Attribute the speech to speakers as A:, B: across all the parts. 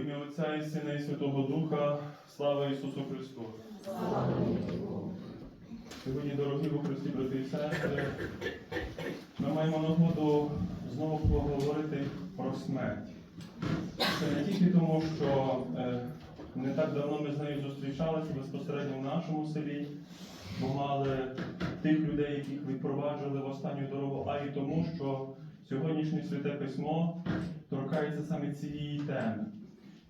A: ім'я Отця і Сина і Святого Духа, слава Ісусу Христу! Сьогодні, дорогі у Христі, брати і сестри, ми маємо нагоду знову поговорити про смерть. Це не тільки тому, що е, не так давно ми з нею зустрічалися безпосередньо в нашому селі, бо мали тих людей, яких відпроваджували в останню дорогу, а й тому, що сьогоднішнє святе письмо торкається саме цієї теми.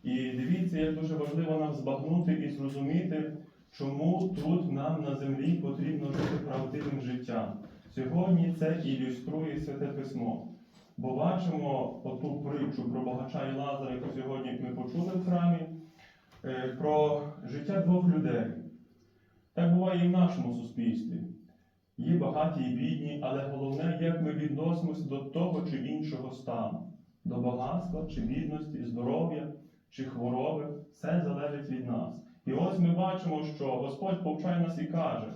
A: І дивіться, як дуже важливо нам збагнути і зрозуміти, чому тут нам на землі потрібно жити правдивим життям. Сьогодні це ілюструє святе письмо. Бо бачимо оту притчу про багача і Лазара, яку сьогодні ми почули в храмі, е, про життя двох людей. Так буває і в нашому суспільстві. Є багаті і бідні, але головне, як ми відносимося до того чи іншого стану, до багатства чи бідності, здоров'я чи хвороби, все залежить від нас. І ось ми бачимо, що Господь повчає нас і каже,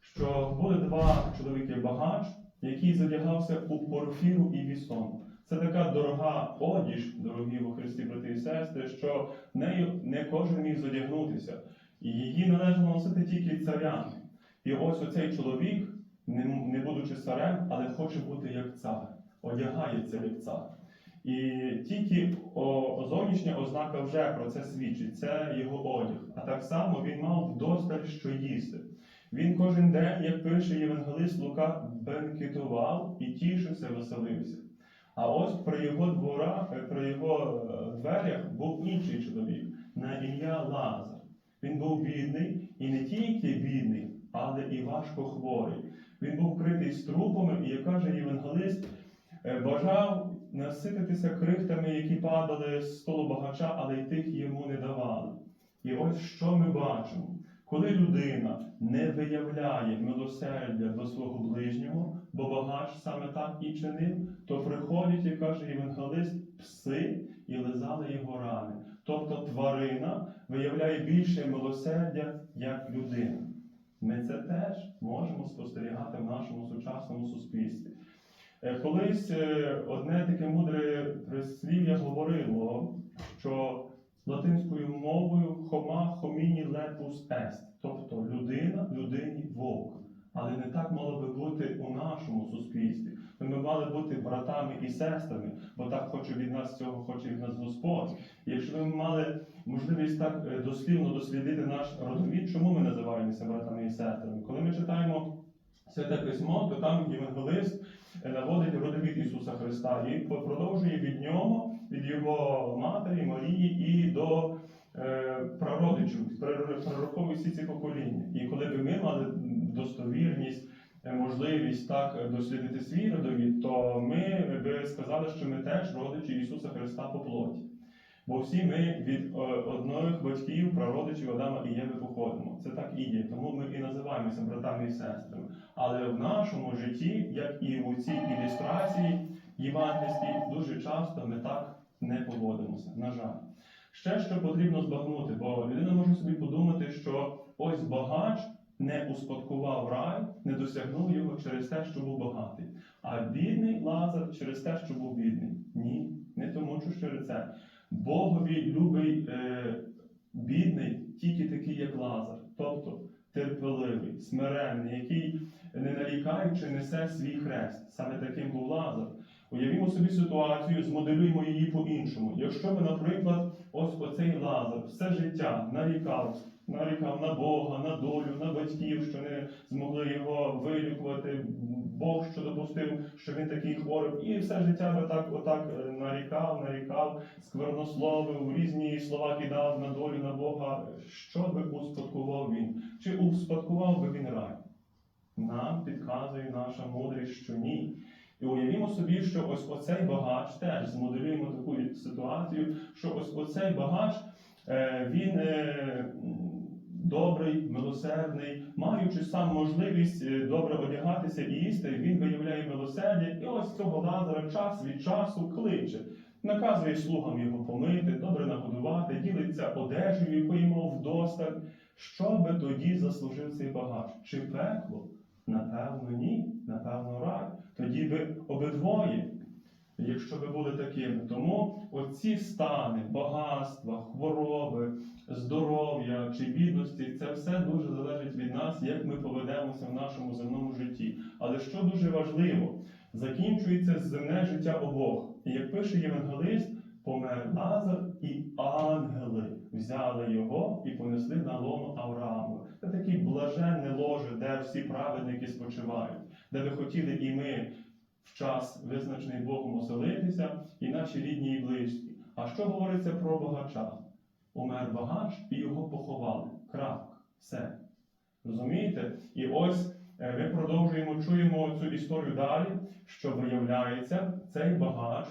A: що були два чоловіки багач, який задягався у порфіру і вісон. Це така дорога одіж, дорогі у Христі, брати і сестри, що нею не кожен міг задягнутися. І її належало носити тільки царям. І ось оцей чоловік, не будучи царем, але хоче бути як цар, одягається як цар. І тільки зовнішня ознака вже про це свідчить, це його одяг. А так само він мав вдосталь що їсти. Він кожен день, як пише євангелист Лука, бенкетував і тішився, веселився. А ось при його дворах, е, при його е, дверях був інший чоловік на ім'я Лазар. Він був бідний і не тільки бідний, але і важко хворий. Він був критий струпами, і, як каже євангелист, е, бажав насититися крихтами, які падали з столу багача, але й тих йому не давали. І ось що ми бачимо. Коли людина не виявляє милосердя до свого ближнього, бо багач саме так і чинив, то приходять, як каже євангелист, пси і лизали його рани. Тобто тварина виявляє більше милосердя, як людина. Ми це теж можемо спостерігати в нашому сучасному суспільстві. Е, Колись е, одне таке мудре прислів'я говорило, що латинською мовою хома хоміні лепус ест, тобто людина людині вовк. Але не так мало би бути у нашому суспільстві. Ми мали бути братами і сестрами, бо так хоче від нас цього, хоче від нас Господь. І якщо ми мали можливість так е, дослівно дослідити наш родовід, чому ми називаємося братами і сестрами? Коли ми читаємо святе письмо, то там євангелист наводить родовід Ісуса Христа і продовжує від нього, від його матері Марії і до е, прародичів, пророков всі ці покоління. І коли б ми мали достовірність, е, можливість так дослідити свій родовід, то ми би сказали, що ми теж родичі Ісуса Христа по плоті. Бо всі ми від е, одних батьків, прародичів Адама і Єви походимо. Це так і є. Тому ми і називаємося братами і сестрами. Але в нашому житті, як і у цій ілюстрації євангельській, дуже часто ми так не поводимося. На жаль. Ще що потрібно збагнути, бо людина може собі подумати, що ось багач не успадкував рай, не досягнув його через те, що був багатий. А бідний Лазар через те, що був бідний. Ні, не тому, що через це. Богові любий е, бідний тільки такий, як Лазар, тобто терпеливий, смиренний, який не нарікаючи несе свій хрест. Саме таким був Лазар. Уявімо собі ситуацію, змоделюємо її по-іншому. Якщо би, наприклад, ось оцей Лазар все життя нарікав, нарікав на Бога, на долю, на батьків, що не змогли його вилікувати, Бог що допустив, що він такий хворий, і все життя так, отак е, нарікав, нарікав, сквернословив, різні слова кидав на долю, на Бога. Що би успадкував він? Чи успадкував би він рай? Нам підказує наша мудрість, що ні. І уявімо собі, що ось оцей багач теж змоделюємо таку ситуацію, що ось оцей багач е, він е, добрий, милосердний, маючи сам можливість е, добре одягатися і їсти, він виявляє милосердя, і ось цього Лазара час від часу кличе. Наказує слугам його помити, добре нагодувати, ділиться одежею, якої мов вдосталь. Що би тоді заслужив цей багач? Чи пекло? Напевно, ні, напевно, рай. Тоді би обидвоє якщо ви були такими. Тому оці стани, багатства, хвороби, здоров'я чи бідності, це все дуже залежить від нас, як ми поведемося в нашому земному житті. Але що дуже важливо, закінчується земне життя обох. І як пише євангелист, помер Лазар, і ангели взяли його і понесли на лоно Аврааму. Це таке блаженне ложе, де всі праведники спочивають, де би хотіли і ми в час, визначений Богом, оселитися, і наші рідні і близькі. А що говориться про багача? Умер багач і його поховали. Крапка. Все. Розумієте? І ось е, ми продовжуємо, чуємо цю історію далі, що виявляється, цей багач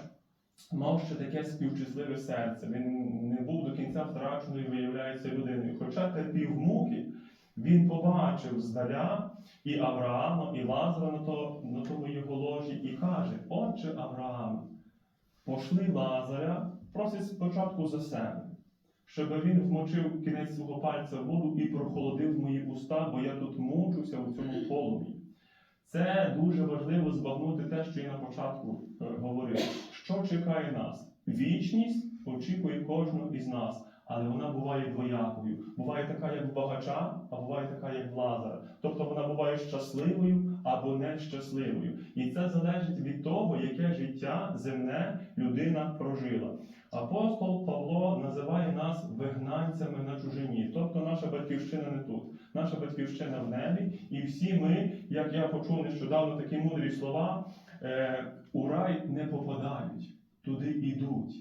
A: мав ще таке співчутливе серце. Він не був до кінця втраченою, виявляється, людиною. Хоча терпів муки, він побачив здаля і Авраама, і Лазара на, то, на тому його ложі, і каже: Отче Авраам, пошли Лазаря, просить спочатку за себе, щоб він вмочив кінець свого пальця в воду і прохолодив мої уста, бо я тут мучуся у цьому полум'ї. Це дуже важливо збагнути те, що я на початку е, говорив. Що чекає нас? Вічність очікує кожного із нас, але вона буває двоякою. Буває така, як багача, а буває така, як Лазара. Тобто вона буває щасливою або нещасливою. І це залежить від того, яке життя земне людина прожила. Апостол Павло називає нас вигнанцями на чужині, тобто наша батьківщина не тут, наша батьківщина в небі, і всі ми, як я почув нещодавно такі мудрі слова, е, у рай не попадають, туди йдуть.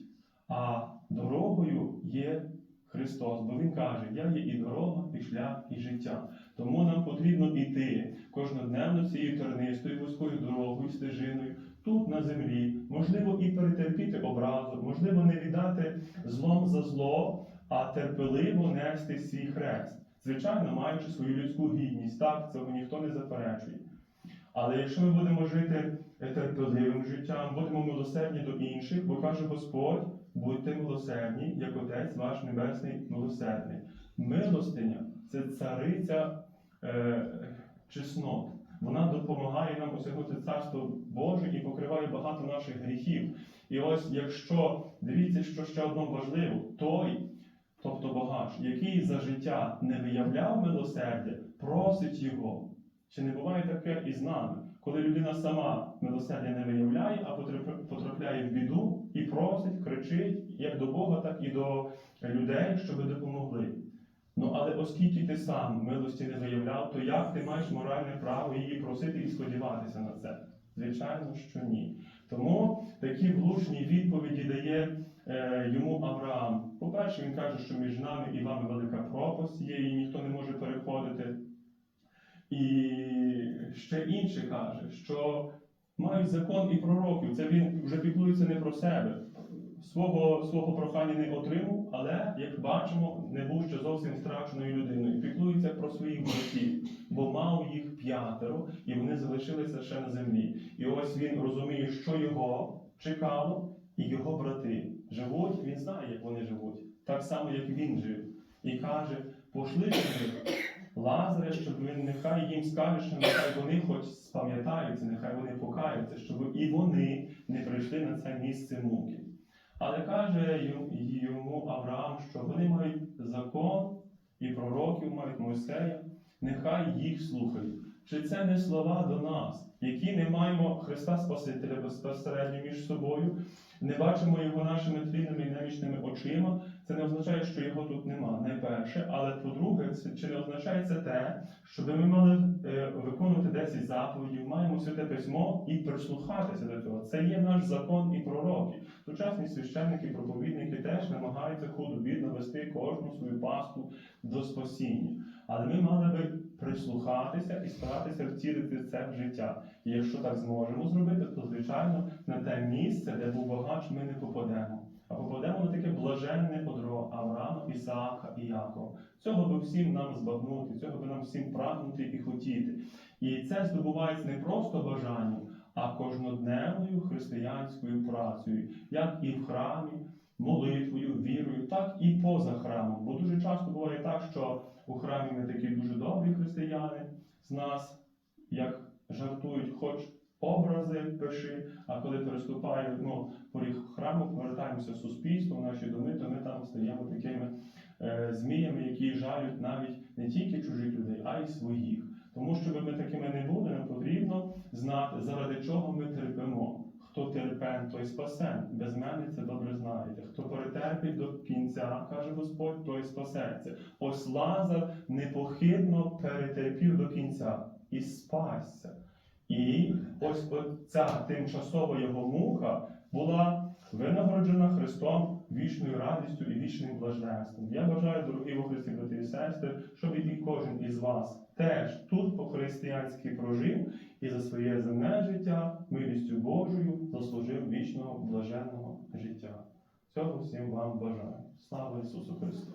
A: А дорогою є Христос, бо Він каже: Я є і дорога, і шлях, і життя. Тому нам потрібно йти кожнодневно цією тернистою вузькою дорогою, стежиною, тут на землі, можливо, і перетерпіти образу, можливо, не віддати злом за зло, а терпеливо нести свій хрест. Звичайно, маючи свою людську гідність, так, цього ніхто не заперечує. Але якщо ми будемо жити терпеливим життям, будемо милосердні до інших, бо каже Господь, будьте милосердні, як Отець ваш Небесний милосердний. Милостиня це цариця е, чеснот. Вона допомагає нам осягнути царство Боже і покриває багато наших гріхів. І ось якщо дивіться, що ще одно важливо, той, тобто багач, який за життя не виявляв милосердя, просить його. Чи не буває таке і з нами, коли людина сама милосердя не виявляє, а потрапляє в біду і просить, кричить як до Бога, так і до людей, щоб допомогли. Ну але оскільки ти сам милості не виявляв, то як ти маєш моральне право її просити і сподіватися на це? Звичайно, що ні. Тому такі влучні відповіді дає е, йому Авраам. По-перше, він каже, що між нами і вами велика пропасть є, і ніхто не може переходити. І ще інше каже, що мають закон і пророків. Це він вже піклується не про себе. Свого, свого прохання не отримав, але, як бачимо, не був ще зовсім страченою людиною. Піклується про своїх братів, бо мав їх п'ятеро, і вони залишилися ще на землі. І ось він розуміє, що його чекало, і його брати живуть. Він знає, як вони живуть, так само, як він жив. І каже: пошли них Лазаря, щоб він нехай їм скаже, що нехай вони хоч спам'ятаються, нехай вони покаються, щоб і вони не прийшли на це місце муки. Але каже йому- Авраам, що вони мають закон і пророків, мають Мойсея, нехай їх слухають. Чи це не слова до нас, які не маємо Христа Спасителя безпосередньо між собою, не бачимо його нашими тлінними і немічними очима, це не означає, що його тут нема, найперше. Але по-друге, чи не означає це те, щоб ми мали е, виконувати 10 заповідей, маємо святе письмо і прислухатися до цього. Це є наш закон і пророки. Сучасні священники, проповідники теж намагаються худо-бідно вести кожну свою пасту до спасіння. Але ми мали би прислухатися і старатися втілити це в життя. І якщо так зможемо зробити, то звичайно на те місце, де був багач, ми не попадемо. А попадемо на таке блаженне одро Авраама, Ісаака і Якова. Цього би всім нам збагнути, цього би нам всім прагнути і хотіти. І це здобувається не просто бажанням, а кожнодневною християнською працею, як і в храмі, молитвою, вірою, так і поза храмом. Бо дуже часто буває так, що у храмі ми такі дуже добрі християни з нас, як жартують, хоч образи пиши, а коли переступає ну, поріг храму, повертаємося в суспільство, в наші доми, то ми там стаємо такими е, зміями, які жалють навіть не тільки чужих людей, а й своїх. Тому щоб ми такими не були, нам потрібно знати, заради чого ми терпимо. Хто терпен, той спасен. Без мене це добре знаєте. Хто перетерпить до кінця, каже Господь, той спасеться. Ось Лазар непохитно перетерпів до кінця і спасся. І ось ця тимчасова його мука була винагороджена Христом вічною радістю і вічним блаженством. Я бажаю, дорогі во Христі, брати і сестри, щоб і кожен із вас теж тут по-християнськи прожив і за своє земне життя милістю Божою заслужив вічного блаженного життя. Цього всім вам бажаю. Слава Ісусу Христу!